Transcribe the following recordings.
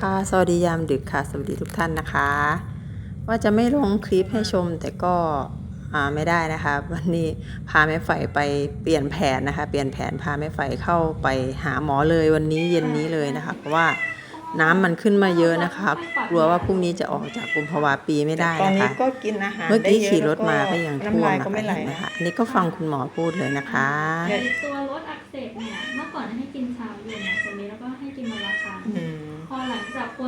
ค่ะสวัสดียามดึกค่ะสวัสดีทุกท่านนะคะ ว่าจะไม่ลงคลิปให้ชมแต่ก็อ่าไม่ได้นะคะ วันนี้พาแม่ไฝไปเปลี่ยนแผนนะคะ เปลี่ยนแผนพาแม่ไฝเข้าไปหาหมอเลยวันนี้เย็นนี้เลยนะคะ เพราะว่าน้ำมันขึ้นมาเยอะนะคะกลัวว่าพรุ่งนี้จะออกจากกุมภาวาปีไม่ได้ตอนนะนี้คะก็กินอาหารเมื่อกี้ได้ยะขี่รถแล้วมาก็ยังท่วมน้ำลายนะก็ไม่คะไหลเห็นไหมคะอันนี้ก็ฟังคุณหมอพูดเลยนะคะเนี่ยตัวรถอักเสบเนี่ยเมื่อก่อนให้กินเช้า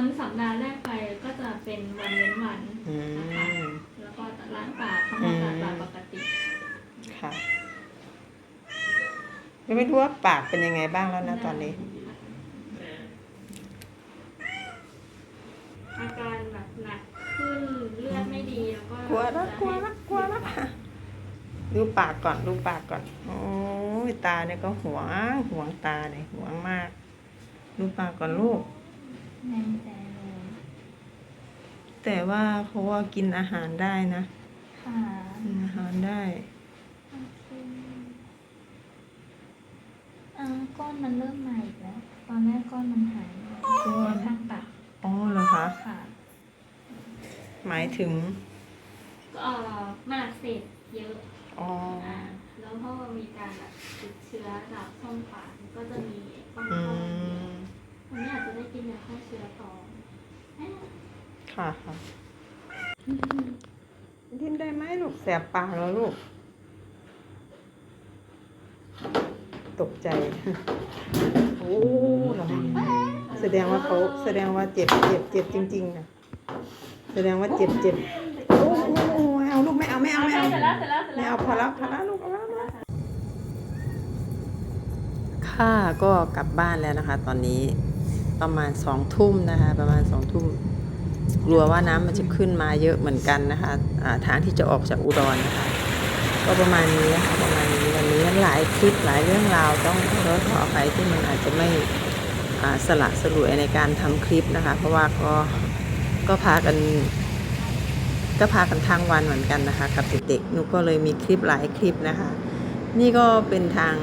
นสัปดาห์แรกไปก็จะเป็นวันเว้นวันอืนะคะม แล้วก็ล้างปากทำความสะอาดปากปกติ ค่ะยังไม่รู้ว่าปากเป็นยังไงบ้างแล้วนะตอนนี้ อาการแบบหนักขึ้นเลือดไม่ดีแล้วก็กลัวแล้วกลัวแล้วกลัวแล้วดูปากก่อนดูปากก่อน โอ้ยตาเนี่ยก็หวงหวงตาเนี่ยหวงมาก ดูปากก่อนลูก แน่นใจเลยแต่ว่าเขาว่ากินอาหารได้นะค่ะกินอาหารได้โอเคอ่าก้อนมันเริ่มมาอีกแล้ว ตอนแรกก้อนมันหายไปก้อนข้างปากอ๋อเหรอคะ ค่ะหมายถึงก็เอ่อมันอักเสบเยอะอ๋ออ่าแล้วพอมีการแบบติดเชื้อจากช่องปากมันก็จะมีป้องอืกันม วันนี้อาจจะได้กินยาฆ่าเชื้อต่อเอ๊ะค่ะค่ะกินได้ไหมลูกแสบปากแล้วลูก ตกใจ โอ้ระวังแสดงว่าเขาแสดงว่าเจ็บเจ็บเจ็บจริงๆนะแสดงว่าเจ็บเจ็บโอ้โอ้ไม่เอาลูกไม่เอาไม่เอาไม่เอาเสร็จแล้วเสร็จแล้วเสร็จไม่แล้วเอาพอแล้วพอแล้วลูกเอาแล้วค่ะก็กลับบ้านแล้วนะคะ ตอนนี้ ประมาณสองทุ่มนะคะ ประมาณสองทุ่มกลัวว่าน้ำมันจะขึ้นมาเยอะเหมือนกันนะคะอ่าทางที่จะออกจากอุดรนะคะ ก็ประมาณนี้นะคะประมาณนี้วันนี้หลายคลิปหลายเรื่องราวต้องขอโทษขออภัยที่มันอาจจะไม่สละสลวยในการทำคลิปนะคะ เพราะว่าก็ก็พากัน ก็พากันทั้งวันเหมือนกันนะคะ กับเด็กๆนุกก็เลยมีคลิปหลายคลิปนะคะ นี่ก็เป็นทาง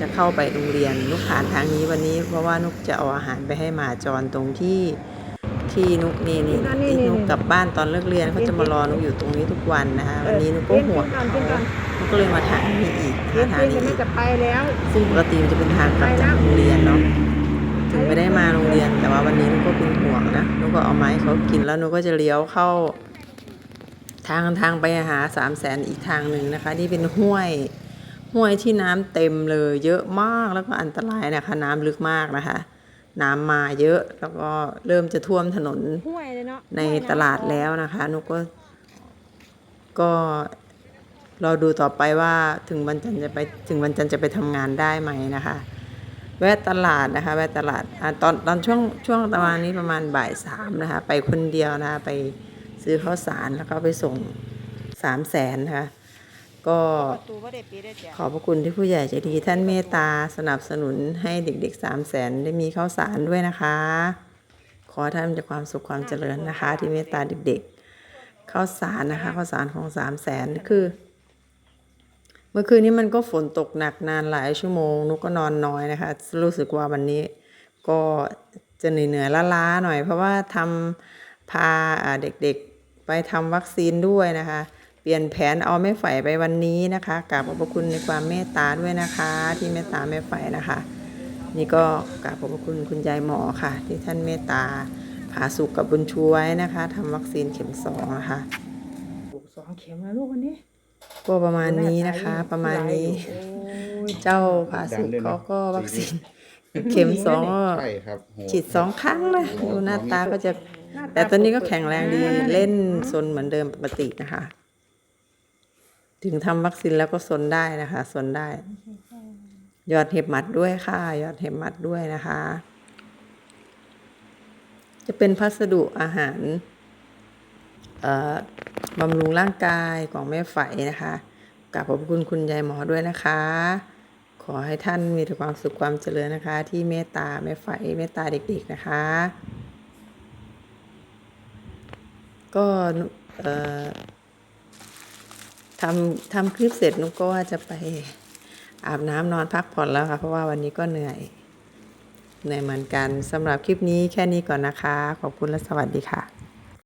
จะเข้าไปโรงเรียนนุกผ่านทางนี้วันนี้ เพราะว่านุกจะเอาอาหารไปให้หมาจรตรงที่ที่นุกนี่นี่ที่นุกกลับบ้านตอนเลิกเรียนเขาจะมารอนุกอยู่ตรงนี้ทุกวันนะคะวันนี้นุกก็ห่วงเขานุกก็เลยมาทางนี้อีกหาทางนี้อีกจะไปแล้วซึ่งปกติมันจะเป็นทางกลับจากโรงเรียนเนาะถึงไม่ได้มาโรงเรียน แต่ว่าวันนี้นุกก็เป็นห่วงนะนุกก็เอาไมาให้เขากินแล้วนุกก็จะเลี้ยวเข้า ทางทางไปหาสามแสนอีกทางหนึ่งนะคะ นี่เป็นห้วย ห้วยที่น้ำเต็มเลยเยอะมากแล้วก็อันตรายนะคะ น้ำลึกมากนะคะ น้ำมาเยอะแล้วก็เริ่มจะท่วมถนนห้วยเลยเนาะในตลาดแล้วนะคะนุกก็ ก็รอดูต่อไปว่าถึงวันจันทร์จะไปถึงวันจันทร์จะไปทำงานได้ไหมนะคะ แวะตลาดนะคะ แวะตลาดอะตอนตอนช่วงช่วงประมาณนี้ประมาณบ่ายสามนะคะ ไปคนเดียวนะคะไปซื้อข้าวสารแล้วก็ไปส่งสามแสนนะคะ ก็ตูว่าได้ปีได้แจกขอบพระคุณที่ผู้ใหญ่ใจดีท่านเมตตาสนับสนุนให้เด็กๆสามแสนได้มีข้าวสารด้วยนะคะ ขอให้ท่านมีแต่ความสุขความเจริญนะคะ ที่เมตตาเด็กๆข้าวสารนะคะข้าวสารของสามแสนคือ เมื่อคืนนี้มันก็ฝนตกหนักนานหลายชั่วโมงนุกก็นอนน้อยนะคะ รู้สึกว่าวันนี้ก็จะเหนื่อยๆล้าๆหน่อย เพราะว่าทำพาอ่าเด็กๆไปทำวัคซีนด้วยนะคะเป ลี่ยนแผนเอาแม่ไฝไปวันนี้นะคะกราบขอบพระคุณในความเมตตาด้วยนะคะ ที่เมตตาแม่ไฝนะคะ นี่ก็กราบขอบพระคุณคุณยายหมอค่ะ ที่ท่านเมตตาผาสุกกับบุญช่วยนะคะทำวัคซีนเข็มสองนะคะสองเข็มแล้วลูกวันนี้ก็ประมาณนี้นะคะ ประมาณนี้โอ้ยเจ้าผาสุกเขาก็วัคซีน เข็มสองก็ใช่ครับโหฉีดสองครั้งเลยดูหน้าตาก็จะ แต่ตอนนี้ก็แข็งแรงดีเล่นซนเหมือนเดิมปกตินะคะ ถึงทำวัคซีนแล้วก็ซนได้นะคะซนได้ ยอดเห็บหมัดด้วยค่ะ ยอดเห็บหมัดด้วยนะคะ จะเป็นพัสดุอาหารบำรุงร่างกายของแม่ไฝนะคะกราบขอบคุณคุณยายหมอด้วยนะคะ ขอให้ท่านมีแต่ความสุขความเจริญนะคะ ที่เมตตาแม่ไฝเมตตาเด็กๆนะคะ ก็เอ่อ ทำทำคลิปเสร็จนุกก็ว่าจะไปอาบน้ำนอนพักผ่อนแล้วค่ะ เพราะว่าวันนี้ก็เหนื่อยเหนื่อยเหมือนกันสำหรับคลิปนี้แค่นี้ก่อนนะคะ ขอบคุณและสวัสดีค่ะ